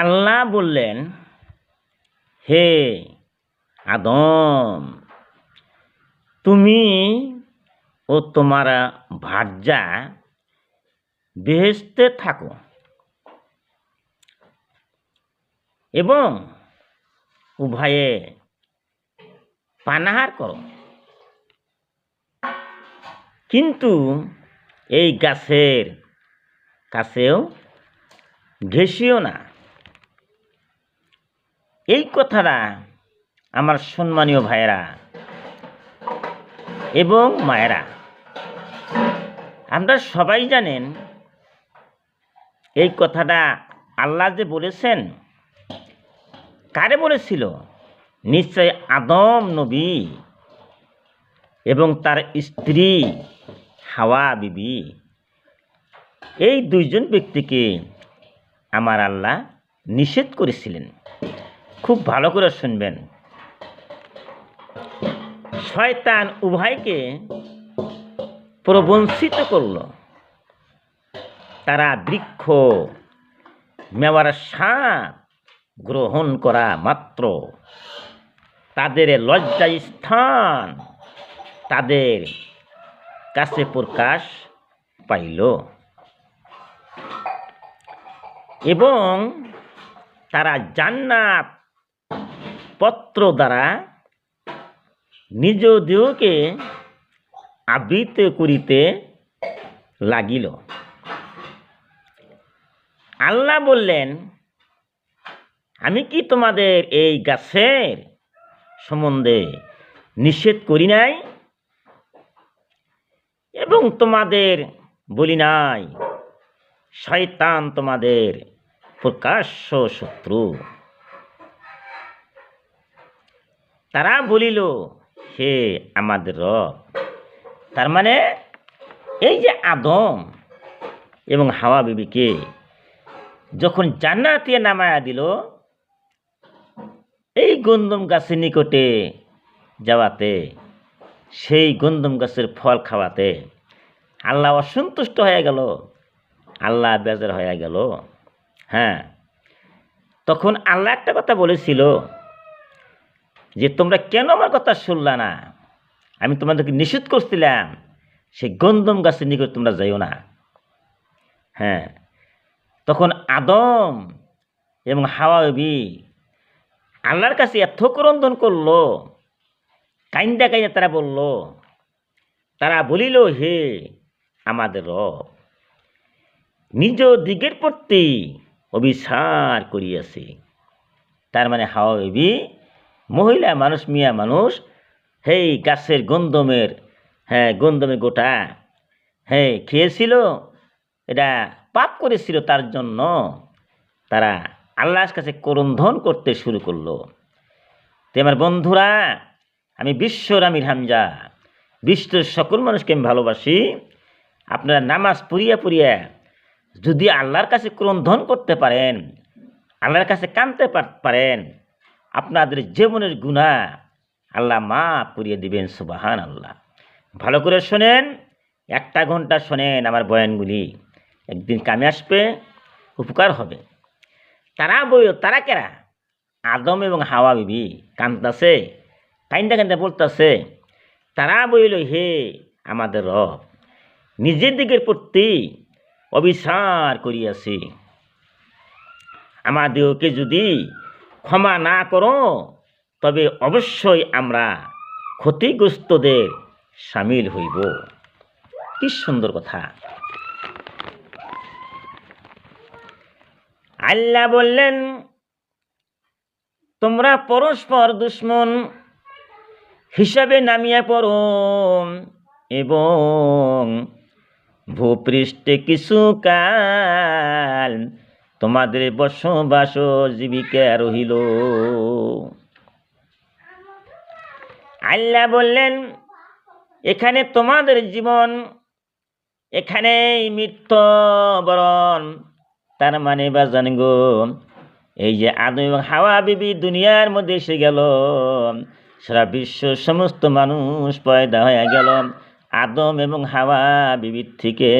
আল্লাহ বললেন, হে আদম, তুমি ও তোমার ভার্যা বেহেস্তে থাকো এবং উভয়ে পানাহার করো। কিন্তু এই গাছের কাছেও ঘেসিও না। এই কথাটা আমার সম্মানীয় ভাইয়েরা এবং মায়েরা, আমরা সবাই জানেন এই কথাটা আল্লাহ যে বলেছেন, কারে বলেছিল? নিশ্চয় আদম নবী এবং তার স্ত্রী হাওয়া বিবি। এই দুইজন ব্যক্তিকে আমার আল্লাহ নিষেধ করেছিলেন। খুব ভালো করে শুনবেন। শয়তান উভয়কে প্রবঞ্চিত করল। তারা বৃক্ষ, মেওয়ার সাপ গ্রহণ করা মাত্র। তাদের লজ্জা স্থান তাদের কাছে প্রকাশ পাইল। এবং তারা জান্নাত পত্র দ্বারা নিজ দেহকে আবৃত করিতে লাগিল। আল্লাহ বললেন, আমি কি তোমাদের এই গাছের সম্বন্ধে নিষেধ করি নাই এবং তোমাদের বলি নাই? শয়তান তোমাদের প্রকাশ্য শত্রু। তারা বলিল, হে আমাদের রব, তার মানে এই যে আদম এবং হাওয়া বিবিকে যখন জান্নাতে নামায়া দিল, এই গন্দম গাছের নিকটে যাওয়াতে, সেই গন্দম গাছের ফল খাওয়াতে আল্লাহ অসন্তুষ্ট হয়ে গেল, আল্লাহ বেজার হয়ে গেল। হ্যাঁ তখন আল্লাহ একটা কথা বলেছিল যে তোমরা কেন আমার কথা শুনলা না? আমি তোমাদেরকে নিষেধ করছিলাম, সেই গন্দম গাছের নিকট তোমরা যাইও না। হ্যাঁ তখন আদম এবং হাওয়াবি আল্লাহর কাছে এত ক্রন্দন করল, কাইন্দা কাইন্দা তারা বলল, তারা বলিল, হে আমাদের রব, নিজ দিগের প্রতি অবিচার করিয়াছে। তার মানে হাওয়া বেবি মহিলা মানুষ, মিয়া মানুষ, হেই গাছের গন্ধমের হ্যাঁ গন্ধমের গোটা হ্যাঁ খেয়েছিল, এটা পাপ করেছিল তার জন্য তারা আল্লাহর কাছে করন্ধন করতে শুরু করল। তো আমার বন্ধুরা, আমি বিশ্বর আমির হামজা, বিশ্বের সকল মানুষকে আমি ভালোবাসি। আপনারা নামাজ পড়িয়া পড়িয়া যদি আল্লাহর কাছে ক্রন্ধন করতে পারেন, আল্লাহর কাছে কানতে পার- পারেন আপনাদের জীবনের গুণা আল্লাহ মাফ করিয়ে দিবেন সুবাহান আল্লাহ ভালো করে শোনেন, একটা ঘণ্টা শোনেন আমার বয়ানগুলি। একদিন কামে আসবে, উপকার হবে। তারা বই তারা কেরা? আদম এবং হাওয়া বিবি কান্দাছে কাইন্দা কাইন্দা বলতেছে, তারা বইল, হে আমাদের রব, নিজের দিকের প্রতি অবিচার করিয়াছি। আমাদেরকে যদি ক্ষমা না করো, তবে অবশ্যই আমরা ক্ষতিগ্রস্তদের সামিল হইব। কি সুন্দর কথা। আল্লাহ বললেন, তোমরা পরস্পর দুশ্মন হিসাবে নামিয়া পড়ো এবং ভূপৃষ্ঠে কিছু কাল তোমাদের বসবাস জীবিকা রহিল। আল্লাহ বললেন, এখানে তোমাদের জীবন, এখানেই মৃত্যু বরণ তার মানে বা গো, এই যে আদম হাওয়া বিবি দুনিয়ার মধ্যে এসে গেল, সারা বিশ্ব সমস্ত মানুষ পয়দা হয়ে গেল, আদম এবং হাওয়া বিবির থেকে।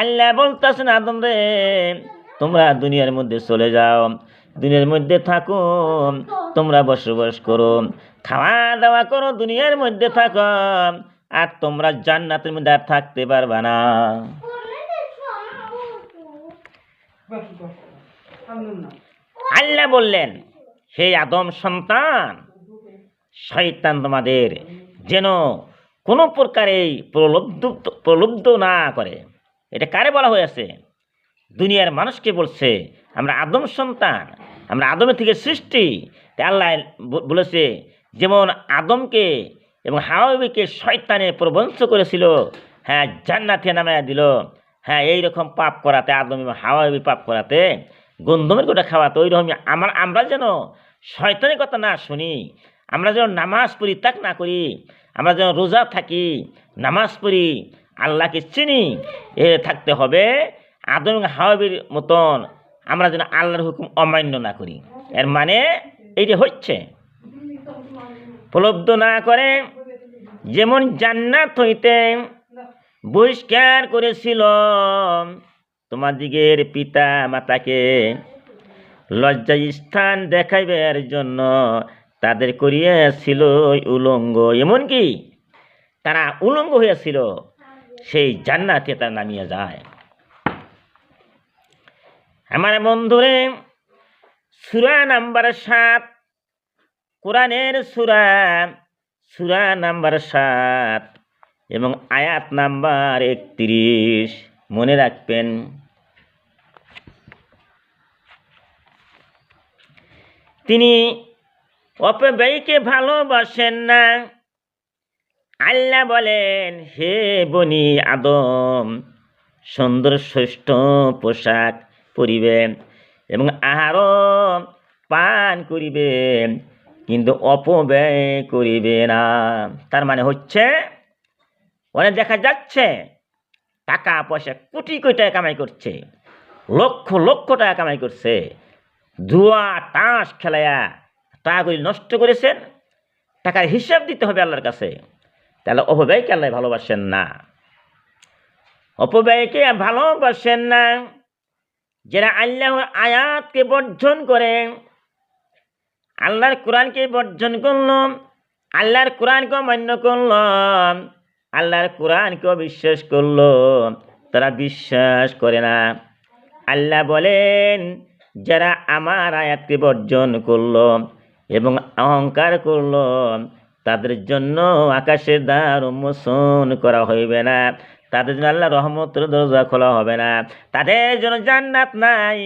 আল্লাহ বলতেছেন, আদম রে তোমরা দুনিয়ার মধ্যে চলে যাও, দুনিয়ার মধ্যে থাকো, তোমরা বসবাস করো খাওয়া দাওয়া করো, দুনিয়ার মধ্যে থাকো, আর তোমরা জান্নাতের মধ্যে আর থাকতে পারবা না। আল্লাহ বললেন, হে আদম সন্তান, শয়তান তোমাদের যেন কোনো প্রকারে প্রলব্ধ, প্রলুব্ধ না করে। এটা কারে বলা হয়েছে দুনিয়ার মানুষকে বলছে, আমরা আদম সন্তান, আমরা আদমের থেকে সৃষ্টি। তাই আল্লাহ বলেছে, যেমন আদমকে এবং হাওয়াবিকে শয়তানে প্রবঞ্চ করেছিল হ্যাঁ জান্নাতে নামায়া দিল হ্যাঁ এই রকম পাপ করাতে, আদম এবং হাওয়াবি পাপ করাতে, গন্ধমের গোটা খাওয়াতে ওই রকম আমার, আমরা যেন শয়তানের কথা না শুনি, আমরা যেন নামাজ পড়ি তাক না করি, আমরা যেন রোজা থাকি, নামাজ পড়ি, আল্লাহকে চিনি, এ থাকতে হবে আদম এবং হাওয়াবির মতন আমরা যেন আল্লাহর হুকুম অমান্য না করি। এর মানে এইটা হচ্ছে, উপলব্ধ না করে যেমন জান্নাত হইতে বহিষ্কার করেছিল, তোমাদিগের পিতা মাতাকে লজ্জা স্থান দেখাইবার জন্য তাদের করিয়াছিল উলঙ্গ। এমনকি তারা উলঙ্গ হয়েছিল সেই জান্নাতে তারা নামিয়ে যায়। আমার বন্ধুরে, সুরা নাম্বার সাত, কোরআনের সুরা সুরা নাম্বার সাত এবং আয়াত নাম্বার একত্রিশ। মনে রাখবেন, তিনি অপব্যয়কে ভালোবাসেন না। আল্লাহ বলেন, হে বনি আদম, সুন্দর শ্রেষ্ঠ পোশাক পরিবে এবং আহার পান করিবে কিন্তু অপব্যয় করিবে না। তার মানে হচ্ছে, অনেক দেখা যাচ্ছে, টাকা পয়সা কোটি কোটি টাকা কামাই করছে, লক্ষ লক্ষ টাকা কামাই করছে জুয়া টাস খেলায়া টাকাগুলি নষ্ট করেছেন, টাকার হিসাব দিতে হবে আল্লাহর কাছে। তাহলে অপব্যয়কে আল্লাহ ভালোবাসেন না। অপব্যয়কে ভালোবাসেন না। যারা আল্লাহর আয়াতকে বর্জন করে, আল্লাহর কোরআনকে বর্জন করল, আল্লাহর কোরআনকে অমান্য করল, আল্লাহর কোরআনকে বিশ্বাস করল, তারা বিশ্বাস করে না। আল্লাহ বলেন, যারা আমার আয়াতকে বর্জন করল এবং অহংকার করল, তাদের জন্য আকাশের দ্বার উন্মোচন করা হইবে না। তাদের জন্য আল্লাহ রহমতের দরজা খোলা হবে না। তাদের জন্য জান্নাত নাই।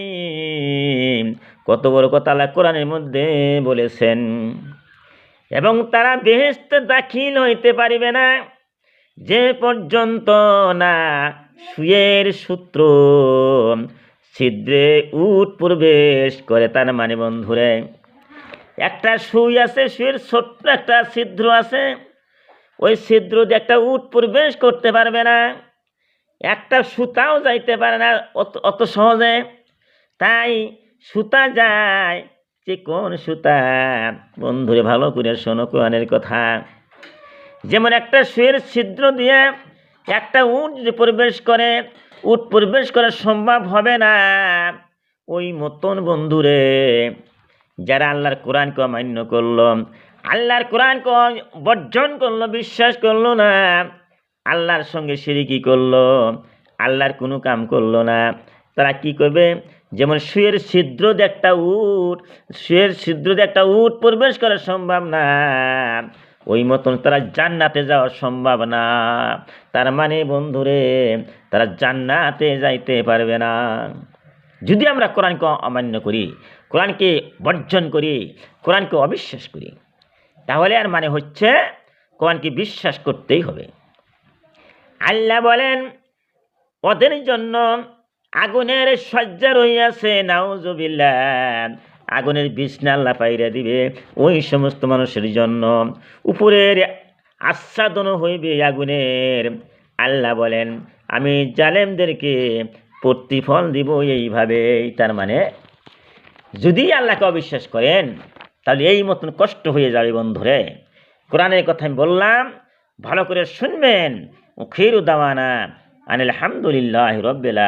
কত বড় কথা আল্লাহ কোরআনের মধ্যে বলেছেন। এবং তারা বেহেস্তে দাখিল হইতে পারিবে না। যে পর্যন্ত না সুয়ের সূত্র ছিদ্রে উট প্রবেশ করে, তার মানে বন্ধুরে, একটা সুই আছে সুইয়ের ছোট্ট একটা ছিদ্র আছে। ওই ছিদ্র দিয়ে একটা উট প্রবেশ করতে পারবে না। একটা সুতাও যাইতে পারে না অত অত সহজে। তাই সুতা যায়, যে কোন সুতা? বন্ধুরে, ভালো করে শোনো কোরআনের কথা। যেমন একটা সুয়ের ছিদ্র দিয়ে একটা উট যদি প্রবেশ করে, উট প্রবেশ করা সম্ভব হবে না। ওই মতন বন্ধুরে, যারা আল্লাহর কোরআনকে অমান্য করল আল্লাহর কোরআনকে বর্জন করল, বিশ্বাস করল না। আল্লাহর সঙ্গে সিরিকি করল, আল্লাহর কোনো কাম করল না। তারা কি করবে? যেমন শুয়ের ছিদ্র দিয়ে একটা উট, শুয়ের ছিদ্র দিয়ে একটা উট প্রবেশ করা সম্ভব না। ওই মতন তারা জান্নাতে যাওয়া সম্ভব না। তার মানে বন্ধুরে, তারা জান্নাতে যাইতে পারবে না। যদি আমরা কোরআনকে অমান্য করি, কোরআনকে বর্জন করি, কোরআনকে অবিশ্বাস করি তাহলে আর মানে হচ্ছে কোরআনকে বিশ্বাস করতেই হবে। আল্লাহ বলেন, ওদের জন্য আগুনের সজ্জা রইয়াছে নাউজুবিল্লাহ আগুনের বিছনা আল্লাহ পাইরা দিবে। ওই সমস্ত মানুষের জন্য উপরের আচ্ছাদন হইবে আগুনের। আল্লাহ বলেন, আমি জালেমদেরকে প্রতিফল দিব এইভাবে তার মানে যদি আল্লাহকে অবিশ্বাস করেন তাহলে এই মতন কষ্ট হয়ে যাবে বন্ধুরে কোরআনের কথা আমি বললাম, ভালো করে শুনবেন খেরু দাওয়ানা আনিল হামদুলিল্লাহ রব্বিল।